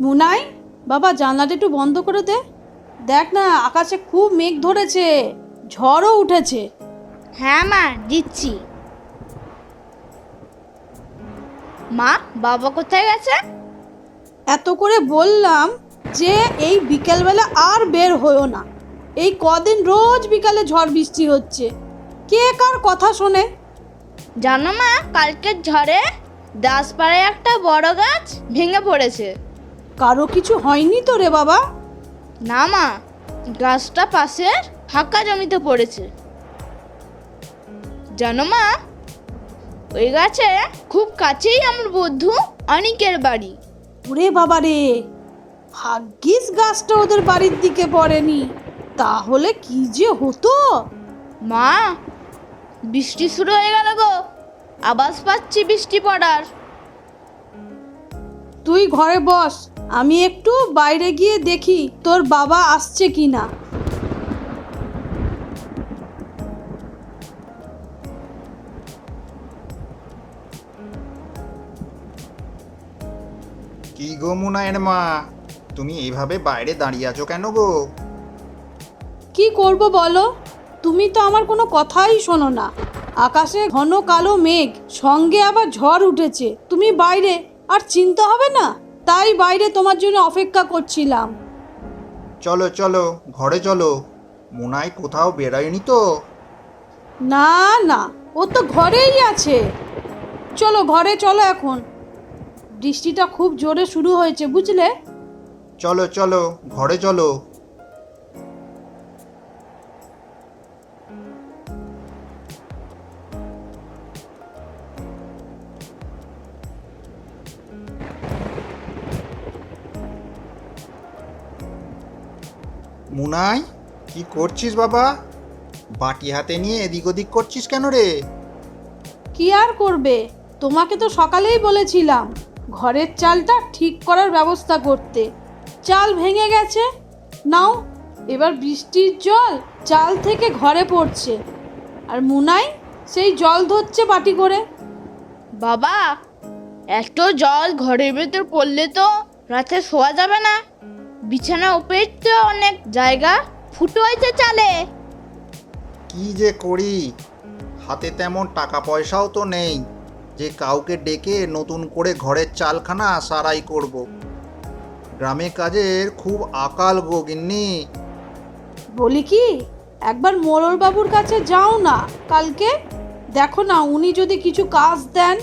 মুনাই বাবা জানলাটা একটু বন্ধ করে দে। দেখ না আকাশে খুব মেঘ ধরেছে ঝড়ও উঠেছে। হ্যাঁ মা দিচ্ছি। মা বাবা কোথায় গেছে? এত করে বললাম যে এই বিকেলবেলা আর বের হয়েও না। এই কদিন রোজ বিকালে ঝড় বৃষ্টি হচ্ছে। কে কার কথা শোনে? জানো মা কালকের ঝড়ে দাসপাড়ায় একটা বড় গাছ ভেঙে পড়েছে। কারও কিছু হয়নি তো রে বাবা? না মা গাছটা পাশের ফাঁকা জমিতে পড়েছে। জানো মা ওই গাছে খুব কাছেই আমার বন্ধু অনিকের বাড়ি। ওরে বাবা রে ভাগ্যিস গাছটা ওদের বাড়ির দিকে পড়েনি। তাহলে কি যে হতো? মা বৃষ্টি শুরু হয়ে গেল গো আওয়াজ পাচ্ছি বৃষ্টি পড়ার। তুই ঘরে বস আমি একটু বাইরে গিয়ে দেখি তোর বাবা আসছে কি না। কি গো মুনায়ের মা? তুমি এইভাবে বাইরে দাঁড়িয়ে আছো কেন গো? কি করব বলো? তুমি তো আমার কোনো কথাই শোনো না। আকাশে ঘন কালো মেঘ সঙ্গে আবার ঝড় উঠেছে। তুমি বাইরে আর চিন্তা হবে না? তাই বাইরে তোমার জন্য অপেক্ষা করছিলাম। চলো চলো ঘরে চলো। মোনাই কোথাও বেরোয়নি তো? না না ও তো ঘরেই আছে। চলো ঘরে চলো এখন। বৃষ্টিটা খুব জোরে শুরু হয়েছে বুঝলে? চলো চলো ঘরে চলো। মুনাই কি করছিস বাবা? বাটি হাতে নিয়ে এদিক ওদিক করছিস কেন রে? কি আর করবে? তোমাকে তো সকালেই বলেছিলাম ঘরের চালটা ঠিক করার ব্যবস্থা করতে। চাল ভেঙে গেছে। নাও এবার বৃষ্টির জল চাল থেকে ঘরে পড়ছে। আর মুনাই সেই জল ধরছে বাটি করে। বাবা এত জল ঘরের ভেতর পড়লে তো রাতে শোয়া যাবে না। বিছানা উপরে তো অনেক জায়গা ফুটো হয়েছে চালে। কি যে করি? হাতে তেমন টাকা পয়সাও তো নেই। যে কাউকে ডেকে নতুন করে ঘরের চালখানা সারাই করব। গ্রামে কাজের খুব আকাল গো গিন্নি। বলি কি একবার মোড়লবাবুর কাছে যাও না কালকে। দেখো না উনি যদি কিছু কাজ দেন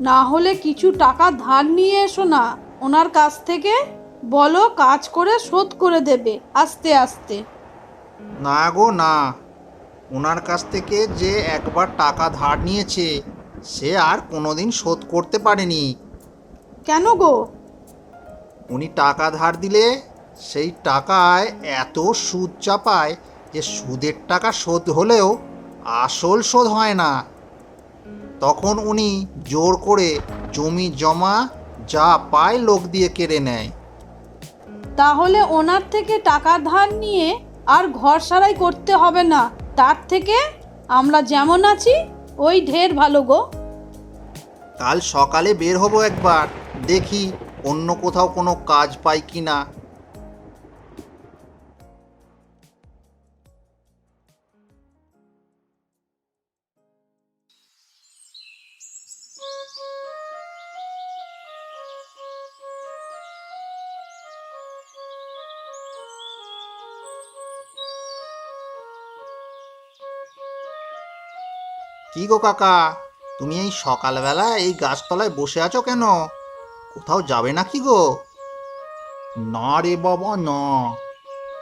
না হলে কিছু টাকা ধার নিয়ে এসো না ওনার কাছ থেকে। বলো কাজ করে শোধ করে দেবে আস্তে আস্তে। না গো না। ওনার কাছ থেকে যে একবার টাকা ধার নিয়েছে সে আর কোনোদিন শোধ করতে পারেনি। কেন গো? উনি টাকা ধার দিলে সেই টাকায় এত সুদ চাপায় যে সুদের টাকা শোধ হলেও আসল শোধ হয় না। তখন উনি জোর করে জমি জমা যা পায় লোক দিয়ে কেড়ে নেয়। তাহলে ওনার থেকে টাকা ধার নিয়ে আর ঘর সারাই করতে হবে না। তার থেকে আমরা যেমন আছি, ওই ঢের ভালো গো। কাল সকালে বের হব একবার, দেখি অন্য কোথাও কোনো কাজ পাই কি না কি গো কাকা? তুমি এই সকালবেলা এই গাছতলায় বসে আছো কেন? কোথাও যাবে না কি গো? না রে বাবা, না।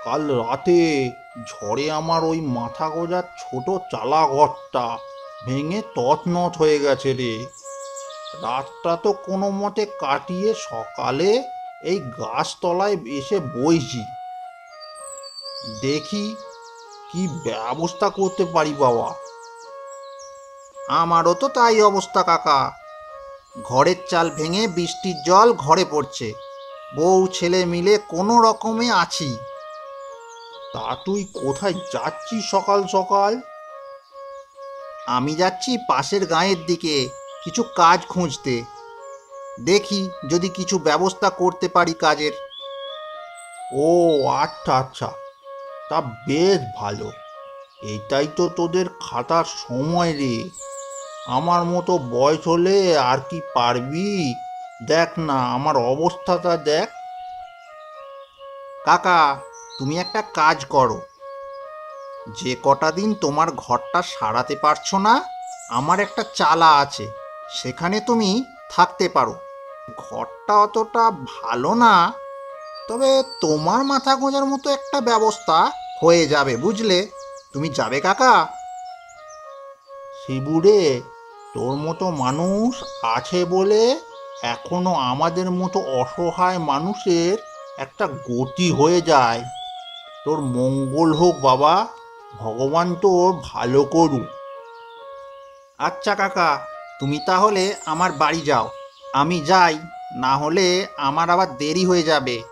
কাল রাতে ঝড়ে আমার ওই মাথা গোজার ছোট চালা ঘরটা ভেঙে তছনছ হয়ে গেছে রে। রাতটা তো কোনো মতে কাটিয়ে সকালে এই গাছতলায় এসে বইছি। দেখি কি ব্যবস্থা করতে পারি বাবা। আমারও তো তাই অবস্থা, কাকা। ঘরের চাল ভেঙে বৃষ্টির জল ঘরে পড়ছে। বউ ছেলে মিলে কোনো রকমে আছি। তা তুই কোথায় যাচ্ছিস সকাল সকাল? আমি যাচ্ছি পাশের গাঁয়ের দিকে কিছু কাজ খুঁজতে। দেখি যদি কিছু ব্যবস্থা করতে পারি কাজের। ও আচ্ছা আচ্ছা। তা বেশ ভালো। এটাই তো তোদের খাতার সময় রে। আমার মতো বয়স হলে আর কি পারবি? দেখ না, আমার অবস্থাটা দেখ। কাকা, তুমি একটা কাজ করো। যে কটা দিন তোমার ঘরটা সারাতে পারছ না, আমার একটা চালা আছে, সেখানে তুমি থাকতে পারো। ঘরটা অতটা ভালো না, তবে তোমার মাথা গোঁজার মতো একটা ব্যবস্থা হয়ে যাবে, বুঝলে? তুমি যাবে, কাকা? শিবুরে তোর মতো মানুষ আছে বলে এখনও আমাদের মতো অসহায় মানুষের একটা গতি হয়ে যায়। তোর মঙ্গল হোক বাবা, ভগবান তোর ভালো করুক। আচ্ছা কাকা, তুমি তাহলে আমার বাড়ি যাও। আমি যাই, না হলে আমার আবার দেরি হয়ে যাবে।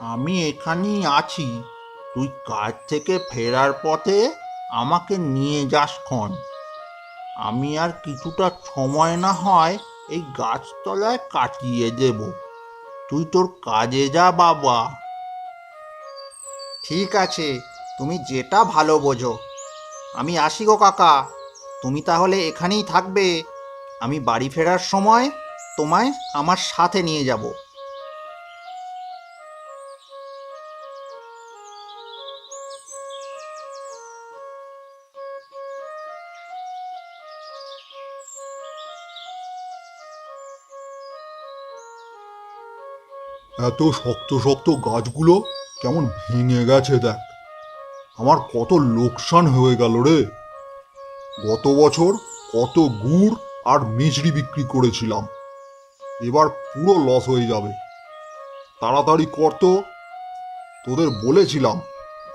আমি এখানেই আছি। তুই কাজ থেকে ফেরার পথে আমাকে নিয়ে যাস ক্ষণ। আমি আর কিছুটা সময় না হয় এই গাছতলায় কাটিয়ে দেব। তুই তোর কাজে যা, বাবা। ঠিক আছে, তুমি যেটা ভালো বোঝো। আমি আসি গো, কাকা। তুমি তাহলে এখানেই থাকবে। আমি বাড়ি ফেরার সময় তোমায় আমার সাথে নিয়ে যাব। এত শক্ত শক্ত গাছগুলো কেমন ভেঙে গেছে দেখ। আমার কত লোকসান হয়ে গেল রে। গত বছর কত গুড় আর মিচড়ি বিক্রি করেছিলাম। এবার পুরো লস হয়ে যাবে। তাড়াতাড়ি করতো তোদের বলেছিলাম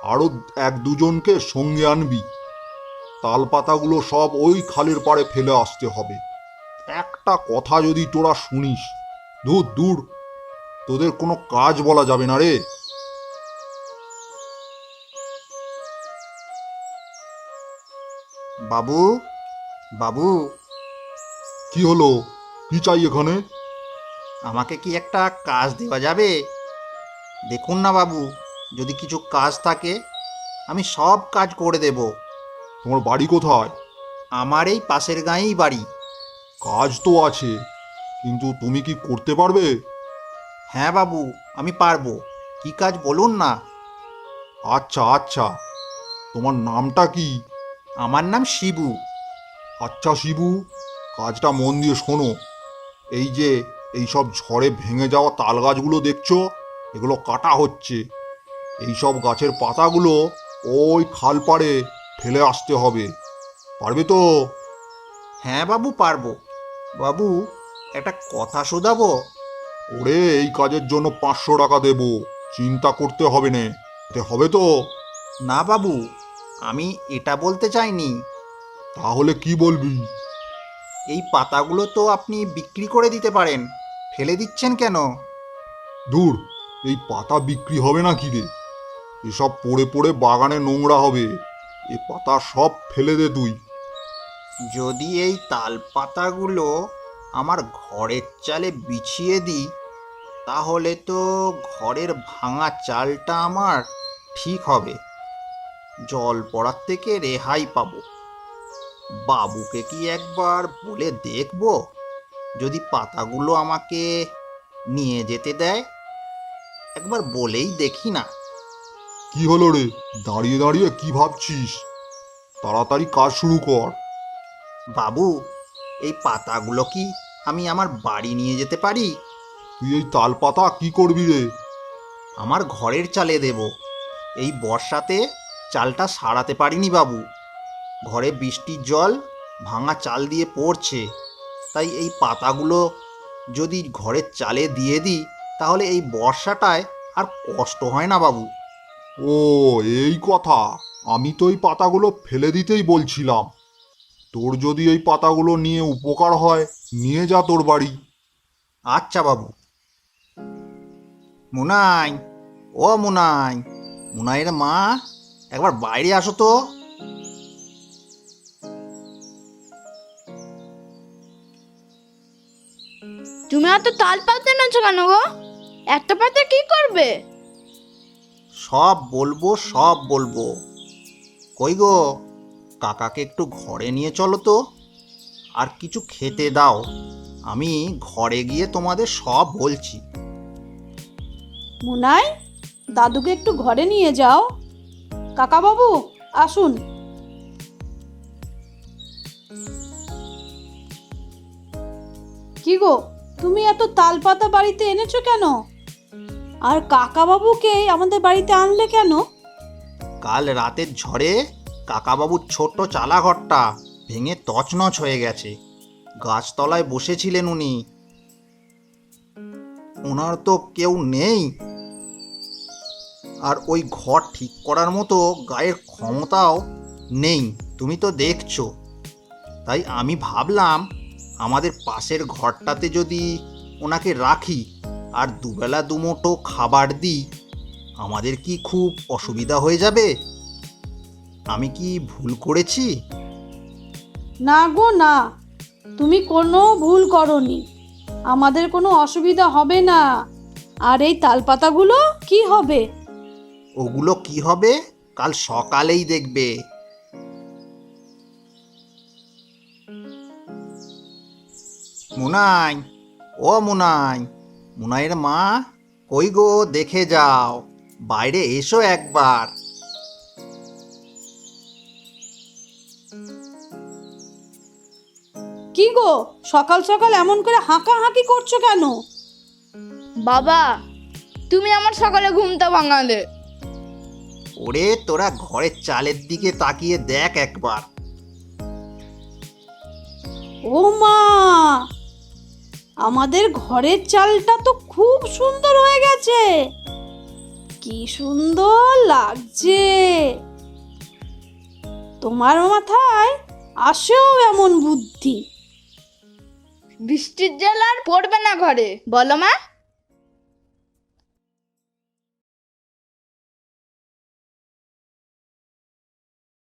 আরও এক দুজনকে সঙ্গে আনবি। তাল পাতাগুলো সব ওই খালের পাড়ে ফেলে আসতে হবে। একটা কথা যদি তোরা শুনিস দূর দূর তোদের কোনো কাজ বলা যাবে না রে। বাবু বাবু। কি হলো? কি চাই এখানে? আমাকে কি একটা কাজ দেওয়া যাবে? দেখুন না বাবু যদি কিছু কাজ থাকে আমি সব কাজ করে দেব। তোমার বাড়ি কোথায়? আমার এই পাশের গাঁয়েই বাড়ি। কাজ তো আছে কিন্তু তুমি কি করতে পারবে? হ্যাঁ বাবু, আমি পারব। কি কাজ বলুন না। আচ্ছা আচ্ছা। তোমার নামটা কি? আমার নাম শিবু। আচ্ছা শিবু, কাজটা মন দিয়ে শোনো। এই যে এই সব ঝড়ে ভেঙে যাওয়া তাল গাছগুলো দেখছ? এগুলো কাটা হচ্ছে। এই সব গাছের পাতাগুলো ওই খাল পাড়ে ফেলে আসতে হবে। পারবে তো? হ্যাঁ বাবু, পারব। বাবু, একটা কথা শোধাবো? ওরে এই কাজের জন্য পাঁচশো টাকা দেব। চিন্তা করতে হবে না। এতে হবে তো। না বাবু আমি এটা বলতে চাইনি। তাহলে কি বলবি? এই পাতাগুলো তো আপনি বিক্রি করে দিতে পারেন। ফেলে দিচ্ছেন কেন? দূর এই পাতা বিক্রি হবে না কি রে? এসব পড়ে পড়ে বাগানে নোংরা হবে। এ পাতা সব ফেলে দে তুই। যদি এই তাল পাতাগুলো আমার ঘরের চালে বিছিয়ে দিই তাহলে তো ঘরের ভাঙা চালটা আমার ঠিক হবে। জল পড়ার থেকে রেহাই পাব। বাবুকে কি একবার বলে দেখব? যদি পাতাগুলো আমাকে নিয়ে যেতে দেয়? একবার বলেই দেখি না। কি হলো রে? দাঁড়িয়ে দাঁড়িয়ে কি ভাবছিস? তাড়াতাড়ি কাজ শুরু কর। বাবু এই পাতাগুলো কি আমি আমার বাড়ি নিয়ে যেতে পারি? তুই এই তাল পাতা কি করবি রে? আমার ঘরের চালে দেব। এই বর্ষাতে চালটা সারাতে পারিনি বাবু। ঘরে বৃষ্টির জল ভাঙা চাল দিয়ে পড়ছে। তাই এই পাতাগুলো যদি ঘরের চালে দিয়ে দিই তাহলে এই বর্ষাটায় আর কষ্ট হয় না বাবু। ও এই কথা। আমি তো এই পাতাগুলো ফেলে দিতেই বলছিলাম। তোর যদি এই পাতাগুলো নিয়ে উপকার হয় নিয়ে যা তোর বাড়ি। আচ্ছা বাবু। মুনাই ও মুনাই মুনাইয়ের মা একবার বাইরে আসো তো। তুমি এত তাল পাতে নেছো কেন গো? একটা পাতে কি করবে? সব বলব সব বলব। কই গো কাকাকে একটু ঘরে নিয়ে চলো তো। আর কিছু খেতে দাও। আমি ঘরে গিয়ে তোমাদের সব বলছি। মুনাই, দাদুকে একটু ঘরে নিয়ে যাও। কাকাবাবু, আসুন। কি গো, তুমি এত তালপাতা বাড়িতে এনেছো কেন? আর কাকাবাবুকে আমাদের বাড়িতে আনলে কেন? কাল রাতের ঝড়ে কাকাবাবুর ছোট্ট চালাঘরটা ভেঙে তছনছ হয়ে গেছে। গাছতলায় বসেছিলেন উনি। ওনার তো কেউ নেই আর ওই ঘর ঠিক করার মতো গায়ের ক্ষমতাও নেই, তুমি তো দেখছ। তাই আমি ভাবলাম, আমাদের পাশের ঘরটাতে যদি ওনাকে রাখি আর দুবেলা দুমুঠো খাবার দিই, আমাদের কি খুব অসুবিধা হয়ে যাবে? আমি কি ভুল করেছি? না গো, না। তুমি কোনো ভুল করনি। আমাদের কোনো অসুবিধা হবে না। আর এই তালপাতাগুলো কি হবে? ওগুলো কি হবে? কাল সকালেই দেখবে। মুনাই ও মুনাই মুনাইয়ের মা কই গো? দেখে যাও। বাইরে এসো একবার। কি গো? সকাল সকাল এমন করে হাঁকা হাঁকি করছ কেন? বাবা তুমি আমার সকালে ঘুমটা ভাঙালে। ওরে তোরা ঘরের চালের দিকে তাকিয়ে দেখ একবার। ও মা! আমাদের ঘরের চালটা তো খুব সুন্দর হয়ে গেছে। কি সুন্দর লাগছে। তোমার মাথায় আসেও এমন বুদ্ধি। বৃষ্টির জল আর পড়বে না ঘরে বলো মা।